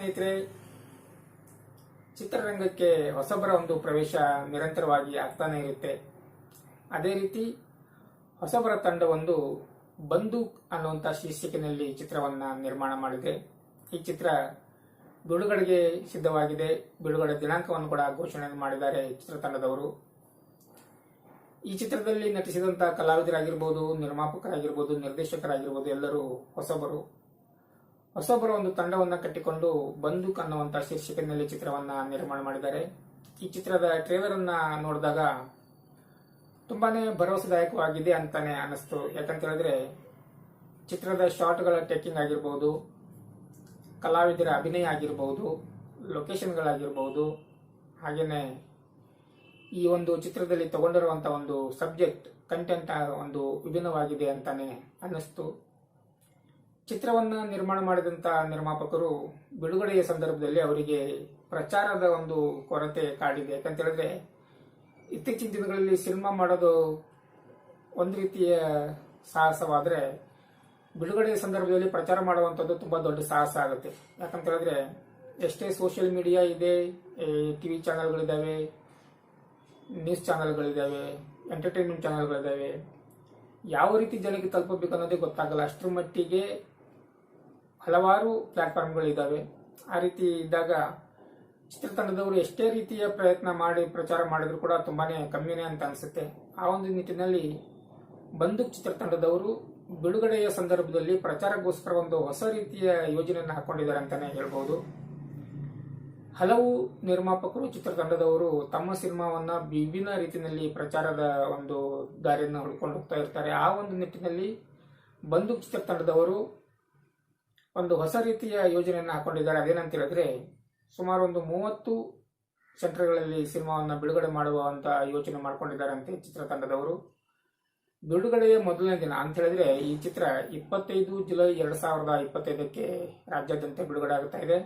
ಸ್ನೇಹಿತರೆ, ಚಿತ್ರರಂಗಕ್ಕೆ ಹೊಸಬರ ಒಂದು ಪ್ರವೇಶ ನಿರಂತರವಾಗಿ ಆಗ್ತಾನೆ ಇರುತ್ತೆ. ಅದೇ ರೀತಿ, ಹೊಸಬರ ತಂಡವೊಂದು ಬಂದೂಕ್ ಅನ್ನುವಂಥ ಶೀರ್ಷಿಕೆಯಲ್ಲಿ ಚಿತ್ರವನ್ನ ನಿರ್ಮಾಣ ಮಾಡಿದೆ. ಈ ಚಿತ್ರ ಬಿಡುಗಡೆಗೆ ಸಿದ್ಧವಾಗಿದೆ. ಬಿಡುಗಡೆ ದಿನಾಂಕವನ್ನು ಕೂಡ ಘೋಷಣೆ ಮಾಡಿದ್ದಾರೆ ಚಿತ್ರತಂಡದವರು ಈ ಚಿತ್ರದಲ್ಲಿ ನಟಿಸಿದಂತಹ ಕಲಾವಿದರಾಗಿರ್ಬೋದು, ನಿರ್ಮಾಪಕರಾಗಿರ್ಬೋದು, ನಿರ್ದೇಶಕರಾಗಿರ್ಬೋದು ಎಲ್ಲರೂ ಹೊಸಬರು. ಹೊಸಬರ ಒಂದು ತಂಡವನ್ನ ಕಟ್ಟಿಕೊಂಡು ಬಂದೂಕ್ ಅನ್ನುವಂತ ಶೀರ್ಷಿಕೆಯಲ್ಲಿ ಚಿತ್ರವನ್ನ ನಿರ್ಮಾಣ ಮಾಡಿದ್ದಾರೆ. ಈ ಚಿತ್ರದ ಟ್ರೇಲರ್ ಅನ್ನ ನೋಡಿದಾಗ ತುಂಬಾನೇ ಭರವಸೆದಾಯಕವಾಗಿದೆ ಅಂತಾನೆ ಅನಿಸ್ತು. ಯಾಕಂತ ಹೇಳಿದ್ರೆ ಚಿತ್ರದ ಶಾಟ್ಗಳ ಟೇಕಿಂಗ್ ಆಗಿರ್ಬೋದು, ಕಲಾವಿದರ ಅಭಿನಯ ಆಗಿರ್ಬೋದು ಲೊಕೇಶನ್ಗಳಾಗಿರ್ಬೋದು ಹಾಗೇನೆ ಈ ಒಂದು ಚಿತ್ರದಲ್ಲಿ ತಗೊಂಡಿರುವಂತ ಒಂದು ಸಬ್ಜೆಕ್ಟ್ ಕಂಟೆಂಟ್ ಒಂದು ವಿಭಿನ್ನವಾಗಿದೆ ಅಂತಾನೆ ಅನ್ನಿಸ್ತು ಚಿತ್ರವನ್ನ ನಿರ್ಮಾಣ ಮಾಡಿದಂತ ನಿರ್ಮಾಪಕರು ಬಿಡುಗಡೆಯ ಸಂದರ್ಭದಲ್ಲಿ ಅವರಿಗೆ ಪ್ರಚಾರದ ಒಂದು ಕೊರತೆ ಕಾಡಿದೆ. ಯಾಕಂತ ಹೇಳಿದ್ರೆ ಇತ್ತೀಚಿನ ದಿನಗಳಲ್ಲಿ ಸಿನಿಮಾ ಮಾಡೋದು ಒಂದು ರೀತಿಯ ಸಾಹಸವಾದ್ರೆ, ಬಿಡುಗಡೆಯ ಸಂದರ್ಭದಲ್ಲಿ ಪ್ರಚಾರ ಮಾಡುವಂಥದ್ದು ತುಂಬಾ ದೊಡ್ಡ ಸಾಹಸ ಆಗುತ್ತೆ. ಯಾಕಂತ ಹೇಳಿದ್ರೆ ಎಷ್ಟೇ ಸೋಷಿಯಲ್ ಮೀಡಿಯಾ ಇದೆ ಟಿವಿ ಚಾನೆಲ್ಗಳಿದ್ದಾವೆ ನ್ಯೂಸ್ ಚಾನೆಲ್ಗಳಿದ್ದಾವೆ ಎಂಟರ್ಟೈನ್ಮೆಂಟ್ ಚಾನೆಲ್ಗಳಿದ್ದಾವೆ ಯಾವ ರೀತಿ ಜನಕ್ಕೆ ತಲುಪಬೇಕು ಅನ್ನೋದೇ ಗೊತ್ತಾಗಲ್ಲ. ಅಷ್ಟರ ಮಟ್ಟಿಗೆ ಹಲವಾರು ಪ್ಲಾಟ್ಫಾರ್ಮ್ಗಳಿದ್ದಾವೆ ಆ ರೀತಿ ಇದ್ದಾಗ ಚಿತ್ರತಂಡದವರು ಎಷ್ಟೇ ರೀತಿಯ ಪ್ರಯತ್ನ ಮಾಡಿ ಪ್ರಚಾರ ಮಾಡಿದ್ರು ಕೂಡ ತುಂಬಾನೇ ಕಮ್ಮಿನೇ ಅಂತ ಅನಿಸುತ್ತೆ. ಆ ಒಂದು ನಿಟ್ಟಿನಲ್ಲಿ ಬಂದೂಕ್ ಚಿತ್ರತಂಡದವರು ಬಿಡುಗಡೆಯ ಸಂದರ್ಭದಲ್ಲಿ ಪ್ರಚಾರಕ್ಕೋಸ್ಕರ ಒಂದು ಹೊಸ ರೀತಿಯ ಯೋಜನೆಯನ್ನು ಹಾಕೊಂಡಿದ್ದಾರೆ ಅಂತಾನೆ ಹೇಳ್ಬೋದು. ಹಲವು ನಿರ್ಮಾಪಕರು ಚಿತ್ರತಂಡದವರು ತಮ್ಮ ಸಿನಿಮಾವನ್ನ ವಿಭಿನ್ನ ರೀತಿಯಲ್ಲಿ ಪ್ರಚಾರದ ಒಂದು ದಾರಿಯನ್ನು ಹುಡ್ಕೊಂಡು ಹೋಗ್ತಾ ಇರ್ತಾರೆ. ಆ ಒಂದು ನಿಟ್ಟಿನಲ್ಲಿ ಬಂದೂಕ್ ಚಿತ್ರತಂಡದವರು ಒಂದು ಹೊಸ ರೀತಿಯ ಯೋಜನೆಯನ್ನು ಹಾಕೊಂಡಿದ್ದಾರೆ. ಅದೇನಂತ ಹೇಳಿದ್ರೆ, ಸುಮಾರು ಒಂದು ಮೂವತ್ತು ಸೆಂಟರ್ಗಳಲ್ಲಿ ಸಿನಿಮಾವನ್ನು ಬಿಡುಗಡೆ ಮಾಡುವಂತ ಯೋಚನೆ ಮಾಡ್ಕೊಂಡಿದ್ದಾರೆ ಅಂತ ಚಿತ್ರತಂಡದವರು. ಬಿಡುಗಡೆಯ ಮೊದಲನೇ ದಿನ ಅಂತ ಹೇಳಿದ್ರೆ, ಈ ಚಿತ್ರ ಇಪ್ಪತ್ತೈದು ಜುಲೈ ಎರಡ್ ಸಾವಿರದ ಇಪ್ಪತ್ತೈದಕ್ಕೆ ರಾಜ್ಯಾದ್ಯಂತ ಬಿಡುಗಡೆ ಆಗ್ತಾ ಇದೆ.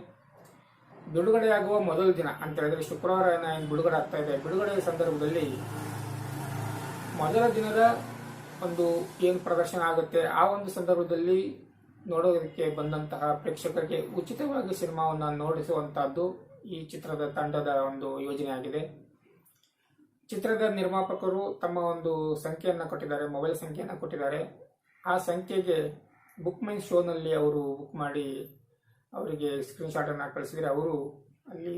ಬಿಡುಗಡೆಯಾಗುವ ಮೊದಲ ದಿನ ಅಂತ ಹೇಳಿದ್ರೆ, ಶುಕ್ರವಾರ ಏನು ಬಿಡುಗಡೆ ಆಗ್ತಾ ಇದೆ. ಬಿಡುಗಡೆಯ ಸಂದರ್ಭದಲ್ಲಿ ಮೊದಲ ದಿನದ ಒಂದು ಏನು ಪ್ರದರ್ಶನ ಆಗುತ್ತೆ, ಆ ಒಂದು ಸಂದರ್ಭದಲ್ಲಿ ನೋಡೋದಕ್ಕೆ ಬಂದಂತಹ ಪ್ರೇಕ್ಷಕರಿಗೆ ಉಚಿತವಾಗಿ ಸಿನಿಮಾವನ್ನು ನೋಡಿಸುವಂತಹದ್ದು ಈ ಚಿತ್ರದ ತಂಡದ ಒಂದು ಯೋಜನೆಯಾಗಿದೆ. ಚಿತ್ರದ ನಿರ್ಮಾಪಕರು ತಮ್ಮ ಒಂದು ಸಂಖ್ಯೆಯನ್ನು ಕೊಟ್ಟಿದ್ದಾರೆ, ಮೊಬೈಲ್ ಸಂಖ್ಯೆಯನ್ನು ಕೊಟ್ಟಿದ್ದಾರೆ. ಆ ಸಂಖ್ಯೆಗೆ ಬುಕ್ ಮೈ ಶೋನಲ್ಲಿ ಅವರು ಬುಕ್ ಮಾಡಿ ಅವರಿಗೆ ಸ್ಕ್ರೀನ್ಶಾಟನ್ನು ಕಳಿಸಿದರೆ ಅವರು ಅಲ್ಲಿ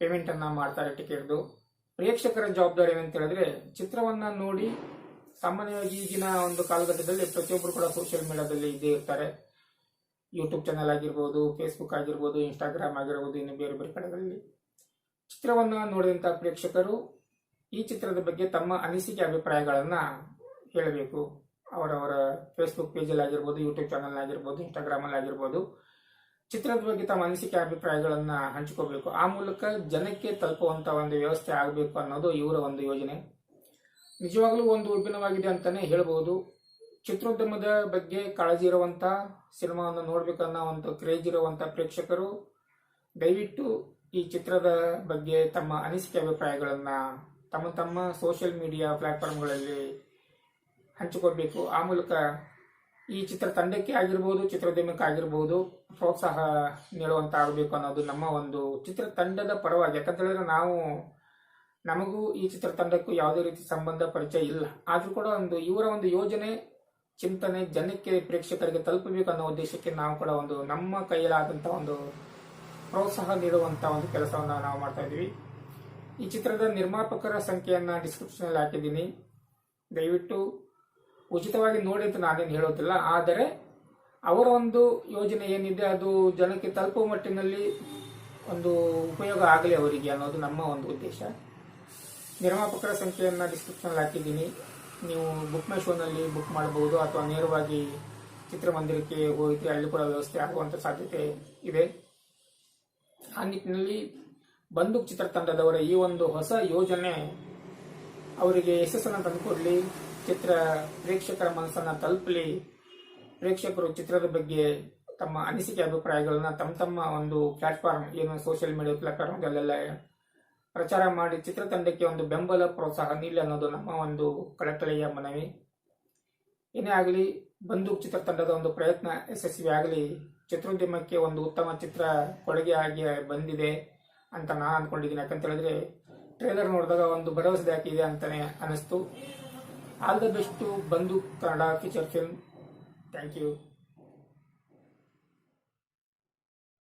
ಪೇಮೆಂಟ್ ಅನ್ನ ಮಾಡ್ತಾರೆ ಟಿಕೆಟ್ದು. ಪ್ರೇಕ್ಷಕರ ಜವಾಬ್ದಾರಿ ಏನಂತ ಹೇಳಿದ್ರೆ ಚಿತ್ರವನ್ನ ನೋಡಿ ಸಾಮಾನ್ಯವಾಗಿ ಈಗಿನ ಒಂದು ಕಾಲಘಟ್ಟದಲ್ಲಿ ಪ್ರತಿಯೊಬ್ಬರು ಕೂಡ ಸೋಷಿಯಲ್ ಮೀಡಿಯಾದಲ್ಲಿ ಇದ್ದೇ ಇರ್ತಾರೆ. ಯೂಟ್ಯೂಬ್ ಚಾನಲ್ ಆಗಿರ್ಬೋದು ಫೇಸ್ಬುಕ್ ಆಗಿರ್ಬೋದು ಇನ್ಸ್ಟಾಗ್ರಾಮ್ ಆಗಿರ್ಬೋದು, ಇನ್ನು ಬೇರೆ ಬೇರೆ ಕಡೆಗಳಲ್ಲಿ. ಚಿತ್ರವನ್ನು ನೋಡಿದಂಥ ಪ್ರೇಕ್ಷಕರು ಈ ಚಿತ್ರದ ಬಗ್ಗೆ ತಮ್ಮ ಅನಿಸಿಕೆ, ಅಭಿಪ್ರಾಯಗಳನ್ನು ಹೇಳಬೇಕು. ಅವರವರ ಫೇಸ್ಬುಕ್ ಪೇಜಲ್ಲಿ ಆಗಿರ್ಬೋದು ಯೂಟ್ಯೂಬ್ ಚಾನಲ್ ಆಗಿರ್ಬೋದು ಇನ್ಸ್ಟಾಗ್ರಾಮಲ್ಲಿ ಆಗಿರ್ಬೋದು. ಚಿತ್ರದ ಬಗ್ಗೆ ತಮ್ಮ ಅನಿಸಿಕೆ, ಅಭಿಪ್ರಾಯಗಳನ್ನು ಹಂಚಿಕೋಬೇಕು ಆ ಮೂಲಕ ಜನಕ್ಕೆ ತಲುಪುವಂಥ ಒಂದು ವ್ಯವಸ್ಥೆ ಆಗಬೇಕು ಅನ್ನೋದು ಇವರ ಒಂದು ಯೋಜನೆ. ನಿಜವಾಗ್ಲೂ ಒಂದು ವಿಭಿನ್ನವಾಗಿದೆ ಅಂತಾನೆ ಹೇಳ್ಬೋದು. ಚಿತ್ರೋದ್ಯಮದ ಬಗ್ಗೆ ಕಾಳಜಿ ಇರುವಂತ ಸಿನಿಮಾವನ್ನು ನೋಡ್ಬೇಕನ್ನೋ ಒಂದು ಕ್ರೇಜ್ ಇರುವಂತ ಪ್ರೇಕ್ಷಕರು, ದಯವಿಟ್ಟು ಈ ಚಿತ್ರದ ಬಗ್ಗೆ ತಮ್ಮ ಅನಿಸಿಕೆ ಅಭಿಪ್ರಾಯಗಳನ್ನ ತಮ್ಮ ತಮ್ಮ ಸೋಷಿಯಲ್ ಮೀಡಿಯಾ ಪ್ಲಾಟ್ಫಾರ್ಮ್ಗಳಲ್ಲಿ ಹಂಚಿಕೊಳ್ಬೇಕು ಆ ಮೂಲಕ ಈ ಚಿತ್ರ ತಂಡಕ್ಕೆ ಆಗಿರ್ಬೋದು, ಚಿತ್ರೋದ್ಯಮಕ್ಕೆ ಆಗಿರ್ಬೋದು ಪ್ರೋತ್ಸಾಹ ನೀಡುವಂತ ಆಗಬೇಕು ಅನ್ನೋದು ನಮ್ಮ ಒಂದು ಚಿತ್ರ ತಂಡದ ಪರವಾಗಿ. ಯಾಕಂತ ಹೇಳಿದ್ರೆ ನಾವು ನಮಗೂ ಈ ಚಿತ್ರತಂಡಕ್ಕೂ ಯಾವುದೇ ರೀತಿ ಸಂಬಂಧ ಪರಿಚಯ ಇಲ್ಲ. ಆದರೂ ಕೂಡ ಒಂದು ಇವರ ಒಂದು ಯೋಜನೆ, ಚಿಂತನೆ, ಜನಕ್ಕೆ ಪ್ರೇಕ್ಷಕರಿಗೆ ತಲುಪಬೇಕು ಅನ್ನೋ ಉದ್ದೇಶಕ್ಕೆ ನಾವು ಕೂಡ ಒಂದು ನಮ್ಮ ಕೈಯಲ್ಲಾದಂಥ ಒಂದು ಪ್ರೋತ್ಸಾಹ ನೀಡುವಂತ ಒಂದು ಕೆಲಸವನ್ನ ನಾವು ಮಾಡ್ತಾ ಇದೀವಿ ಈ ಚಿತ್ರದ ನಿರ್ಮಾಪಕರ ಸಂಖ್ಯೆಯನ್ನ ಡಿಸ್ಕ್ರಿಪ್ಷನ್ ಅಲ್ಲಿ ಹಾಕಿದ್ದೀನಿ. ದಯವಿಟ್ಟು ಉಚಿತವಾಗಿ ನೋಡಿ ಅಂತ ನಾನೇನು ಹೇಳೋದಿಲ್ಲ, ಆದರೆ ಅವರ ಒಂದು ಯೋಜನೆ ಏನಿದೆ, ಅದು ಜನಕ್ಕೆ ತಲುಪುವ ಮಟ್ಟಿನಲ್ಲಿ ಒಂದು ಉಪಯೋಗ ಆಗಲಿ ಅವರಿಗೆ ಅನ್ನೋದು ನಮ್ಮ ಒಂದು ಉದ್ದೇಶ. ನಿರ್ಮಾಪಕರ ಸಂಖ್ಯೆಯನ್ನು ಡಿಸ್ಕ್ರಿಪ್ಷನ್ ಹಾಕಿದ್ದೀನಿ. ನೀವು ಬುಕ್ ಮೈ ಶೋನಲ್ಲಿ ಬುಕ್ ಮಾಡಬಹುದು ಅಥವಾ ನೇರವಾಗಿ ಚಿತ್ರಮಂದಿರಕ್ಕೆ ಹೋಗಿ ಅಲ್ಲಿ ಕೂಡ ವ್ಯವಸ್ಥೆ ಆಗುವಂತ ಸಾಧ್ಯತೆ ಇದೆ. ಆ ನಿಟ್ಟಿನಲ್ಲಿ ಬಂದೂಕ್ ಚಿತ್ರತಂಡದವರ ಈ ಒಂದು ಹೊಸ ಯೋಜನೆ ಅವರಿಗೆ ಯಶಸ್ಸನ್ನು ತಂದುಕೊಡಲಿ, ಚಿತ್ರ ಪ್ರೇಕ್ಷಕರ ಮನಸ್ಸನ್ನು ತಲುಪಲಿ, ಪ್ರೇಕ್ಷಕರು ಚಿತ್ರದ ಬಗ್ಗೆ ತಮ್ಮ ಅನಿಸಿಕೆ, ಅಭಿಪ್ರಾಯಗಳನ್ನ ತಮ್ಮ ತಮ್ಮ ಒಂದು ಪ್ಲಾಟ್ಫಾರ್ಮ್ ಏನು ಸೋಷಿಯಲ್ ಮೀಡಿಯಾ ಪ್ಲಾಟ್ಫಾರ್ಮ್ ಅಲ್ಲೆಲ್ಲ ಪ್ರಚಾರ ಮಾಡಿ ಚಿತ್ರತಂಡಕ್ಕೆ ಒಂದು ಬೆಂಬಲ ಪ್ರೋತ್ಸಾಹ ನೀಡಲಿ ಅನ್ನೋದು ನಮ್ಮ ಒಂದು ಕಳಕಳಿಯ ಮನವಿ. ಏನೇ ಆಗಲಿ, ಬಂದೂಕ್ ಚಿತ್ರತಂಡದ ಒಂದು ಪ್ರಯತ್ನ ಯಶಸ್ವಿ ಆಗಲಿ, ಚಿತ್ರೋದ್ಯಮಕ್ಕೆ ಒಂದು ಉತ್ತಮ ಚಿತ್ರ ಕೊಡುಗೆ ಆಗಿ ಬಂದಿದೆ ಅಂತ ನಾನು ಅಂದ್ಕೊಂಡಿದ್ದೀನಿ ಯಾಕಂತ ಹೇಳಿದ್ರೆ ಟ್ರೇಲರ್ ನೋಡಿದಾಗ ಒಂದು ಭರವಸೆ ಇದೆ ಅಂತಾನೆ ಅನಿಸ್ತು. ಆಲ್ ದ ಬೆಸ್ಟ್ ಬಂದು Kannada feature film thank you